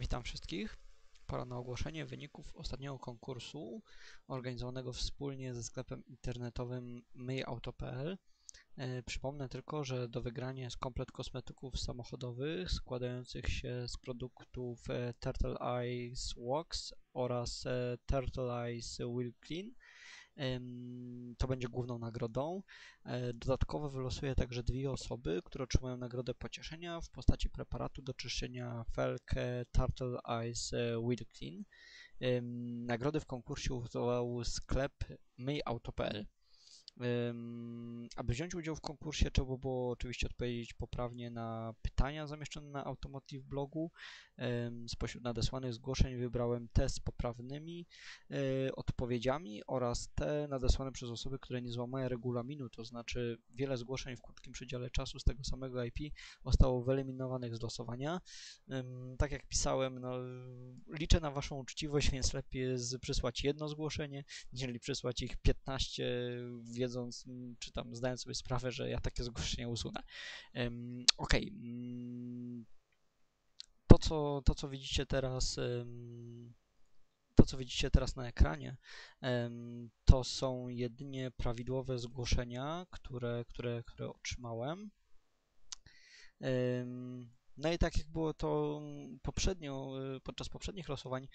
Witam wszystkich. Pora na ogłoszenie wyników ostatniego konkursu organizowanego wspólnie ze sklepem internetowym myjauto.pl. E, przypomnę tylko, że do wygrania jest komplet kosmetyków samochodowych składających się z produktów e, Turtle Eyes Wax oraz e, Turtle Eyes Wheel Clean. To będzie główną nagrodą. E, dodatkowo wylosuję także dwie osoby, które otrzymają nagrodę pocieszenia w postaci preparatu do czyszczenia felk Turtle Eyes e, Wheel Clean. Nagrody w konkursie ufundował sklep myauto.pl. Aby wziąć udział w konkursie, trzeba było oczywiście odpowiedzieć poprawnie na pytania zamieszczone na Automotive blogu. Spośród nadesłanych zgłoszeń wybrałem te z poprawnymi e, odpowiedziami oraz te nadesłane przez osoby, które nie złamały regulaminu, to znaczy wiele zgłoszeń w krótkim przedziale czasu z tego samego IP zostało wyeliminowanych z losowania. Tak jak pisałem, no, liczę na Waszą uczciwość, więc lepiej jest przysłać jedno zgłoszenie, niżeli przysłać ich 15 wiedząc, czy tam zdając sobie sprawę, że ja takie zgłoszenie usunę. Ok. To co, to, co widzicie teraz, to, co widzicie teraz na ekranie, to są jedynie prawidłowe zgłoszenia, które, które, które otrzymałem. No i tak jak było to poprzednio, y, podczas poprzednich losowań,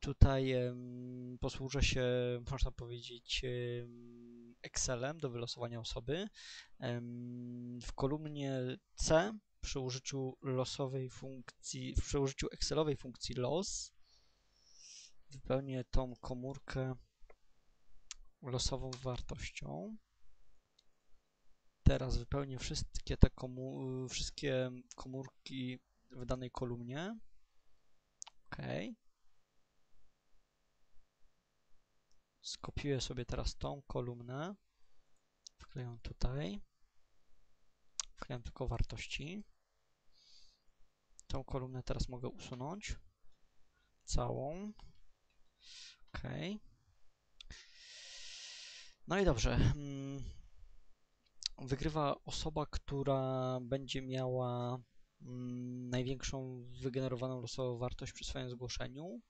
tutaj posłużę się, można powiedzieć, Excelem do wylosowania osoby. W kolumnie C przy użyciu losowej funkcji, przy użyciu Excelowej funkcji los wypełnię tą komórkę losową wartością. Teraz wypełnię wszystkie te komu wszystkie komórki w danej kolumnie. OK. Skopiuję sobie teraz tą kolumnę. Wklejam tutaj. Wklejam tylko wartości. Tą kolumnę teraz mogę usunąć. Całą. OK. No i dobrze. Mm, wygrywa osoba, która będzie miała mm, największą wygenerowaną losową wartość przy swoim zgłoszeniu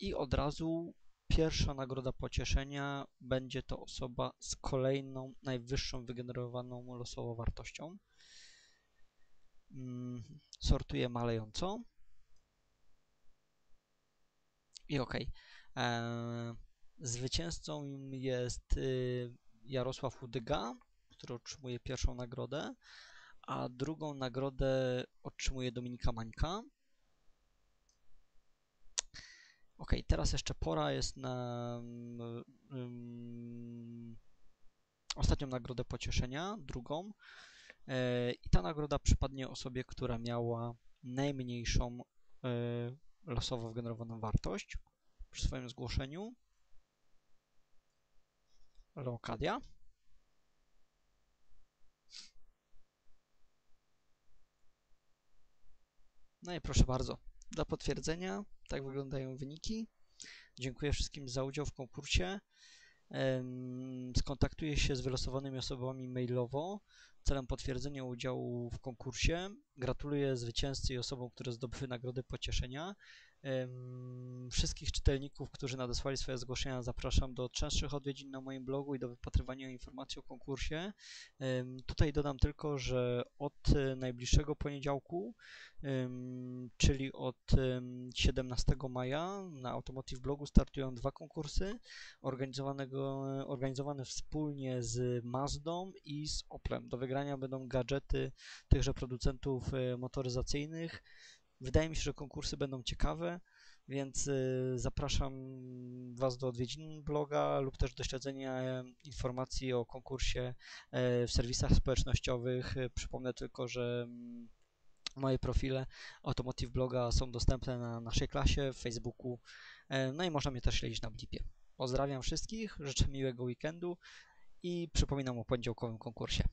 i od razu pierwsza nagroda pocieszenia będzie to osoba z kolejną najwyższą wygenerowaną losową wartością. Mm, sortuję malejąco. I ok. E, zwycięzcą jest y, Jarosław Udyga który otrzymuje pierwszą nagrodę, a drugą nagrodę otrzymuje Dominika Mańka. Ok, teraz jeszcze pora jest na um, ostatnią nagrodę pocieszenia, drugą. E, I ta nagroda przypadnie osobie, która miała najmniejszą e, losowo wgenerowaną wartość przy swoim zgłoszeniu. Leokadia. No i proszę bardzo, dla potwierdzenia tak wyglądają wyniki. Dziękuję wszystkim za udział w konkursie. Skontaktuję się z wylosowanymi osobami mailowo celem potwierdzenia udziału w konkursie. Gratuluję zwycięzcy i osobom, które zdobyły nagrody pocieszenia. Wszystkich czytelników, którzy nadesłali swoje zgłoszenia, zapraszam do częstszych odwiedzin na moim blogu i do wypatrywania informacji o konkursie. Tutaj dodam tylko, że od e, najbliższego poniedziałku, czyli od 17 maja na Automotive Blogu startują dwa konkursy organizowanego, organizowane wspólnie z Mazdą i z Oplem. Do wygrania będą gadżety tychże producentów e, motoryzacyjnych. Wydaje mi się, że konkursy będą ciekawe, więc y, zapraszam Was do odwiedzin bloga lub też do śledzenia informacji o konkursie e, w serwisach społecznościowych. Przypomnę tylko, że mm, moje profile Automotive Bloga są dostępne na naszej klasie w Facebooku, e, no i można mnie też śledzić na Blipie. Pozdrawiam wszystkich, życzę miłego weekendu i przypominam o poniedziałkowym konkursie.